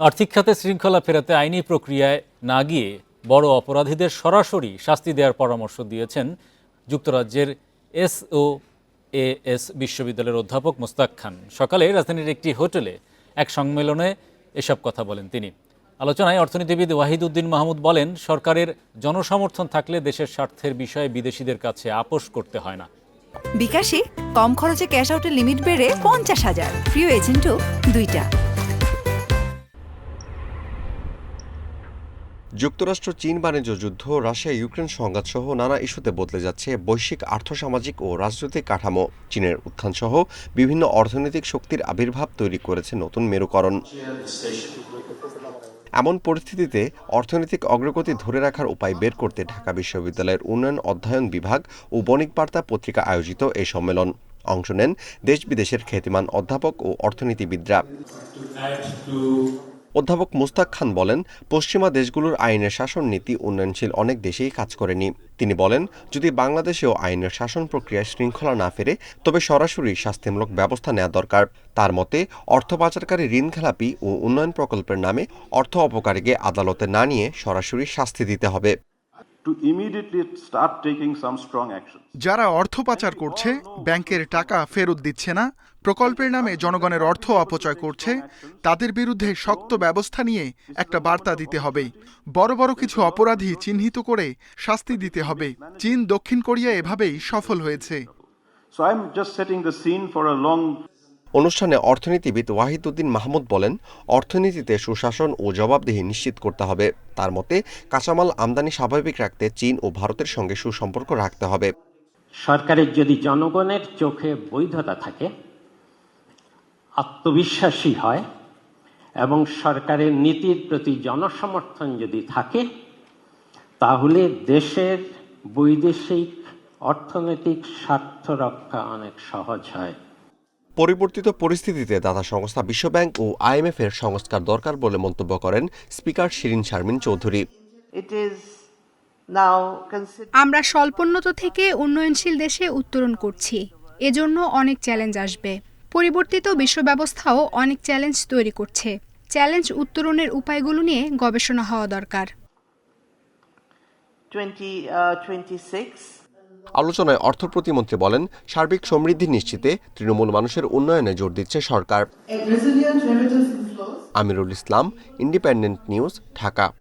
আর্থিক খাতে শৃঙ্খলা ফেরাতে আইনি প্রক্রিয়ায় না গিয়ে বড় অপরাধীদের সরাসরি শাস্তি দেওয়ার পরামর্শ দিয়েছেন যুক্তরাজ্যের এসও এস বিশ্ববিদ্যালয়ের অধ্যাপক মোস্তাক খান। সকালে রাজধানীর একটি হোটেলে এক সম্মেলনে এসব কথা বলেন তিনি। আলোচনায় অর্থনীতিবিদ ওয়াহিদ উদ্দিন মাহমুদ বলেন, সরকারের জনসমর্থন থাকলে দেশের স্বার্থের বিষয়ে বিদেশিদের কাছে আপোষ করতে হয় না। বিকাশে কম খরচে ক্যাশ আউটের লিমিট বেড়ে পঞ্চাশ হাজার। প্রিয় এজেন্টও দুইটা। যুক্তরাষ্ট্র, চীন বাণিজ্য যুদ্ধ, রাশিয়া, ইউক্রেন সংঘাত সহ নানা ইস্যুতে বদলে যাচ্ছে বৈশ্বিক আর্থসামাজিক ও রাজনৈতিক কাঠামো। চীনের উত্থান সহ বিভিন্ন অর্থনৈতিক শক্তির আবির্ভাব তৈরি করেছে নতুন মেরুকরণ। এমন পরিস্থিতিতে অর্থনৈতিক অগ্রগতি ধরে রাখার উপায় বের করতে ঢাকা বিশ্ববিদ্যালয়ের উন্নয়ন অধ্যয়ন বিভাগ ও বণিক বার্তা পত্রিকা আয়োজিত এই সম্মেলন। অংশ নেন দেশ বিদেশের খ্যাতিমান অধ্যাপক ও অর্থনীতিবিদরা। অধ্যাপক মুস্তাক খান বলেন, পশ্চিমা দেশগুলোর আইনের শাসন নীতি উন্নয়নশীল অনেক দেশেই কাজ করেনি। তিনি বলেন, যদি বাংলাদেশেও আইনের শাসন প্রক্রিয়ায় শৃঙ্খলা না ফেরে, তবে সরাসরি শাস্তিমূলক ব্যবস্থা নেওয়া দরকার। তার মতে, অর্থ পাচারকারী ঋণ খেলাপি ও উন্নয়ন প্রকল্পের নামে অর্থ অপকারীকে আদালতে না নিয়ে সরাসরি শাস্তি দিতে হবে। যারা অর্থ পাচার করছে ব্যাংকের টাকা ফেরত দিচ্ছে না প্রকল্পের নামে জনগণের অর্থ অপচয় করছে তাদের বিরুদ্ধে শক্ত ব্যবস্থা নিয়ে একটা বার্তা দিতে হবে। বড় বড় কিছু অপরাধী চিহ্নিত করে শাস্তি দিতে হবে। চীন দক্ষিণ কোরিয়া এভাবেই সফল হয়েছে। So I'm just setting the scene for a long অনুষ্ঠানে অর্থনীতিবিদ ওয়াহিদুদ্দিন মাহমুদ বলেন, অর্থনীতিতে সুশাসন ও জবাবদিহি নিশ্চিত করতে হবে। তার মতে, কাঁচামাল আমদানি স্বাভাবিক রাখতে চীন ও ভারতের সঙ্গে সুসম্পর্ক রাখতে হবে। সরকারের যদি জনগণের চোখে বৈধতা থাকে, আত্মবিশ্বাসী হয়, এবং সরকারের নীতির প্রতি জনসমর্থন যদি থাকে, তাহলে দেশের বৈদেশিক অর্থনৈতিক স্বার্থ রক্ষা অনেক সহজ হয়। পরিবর্তিত পরিস্থিতিতে দাতা সংস্থা বিশ্বব্যাংক ও আইএমএফ এর সংস্কার দরকার বলে মন্তব্য করেন স্পিকার শিরিন শারমিন চৌধুরী। আমরা স্বল্পোন্নত থেকে উন্নয়নশীল দেশে উত্তরণ করছি। এজন্য অনেক চ্যালেঞ্জ আসবে। পরিবর্তিত বিশ্ব ব্যবস্থাও অনেক চ্যালেঞ্জ তৈরি করছে। চ্যালেঞ্জ উত্তরণের উপায়গুলো নিয়ে গবেষণা হওয়া দরকার। 2026. আলোচনায় অর্থ প্রতিমন্ত্রী বলেন সার্বিক সমৃদ্ধি নিশ্চিতে তৃণমূল মানুষের উন্নয়নে জোর দিচ্ছে সরকার। Amirul Islam independent news Dhaka.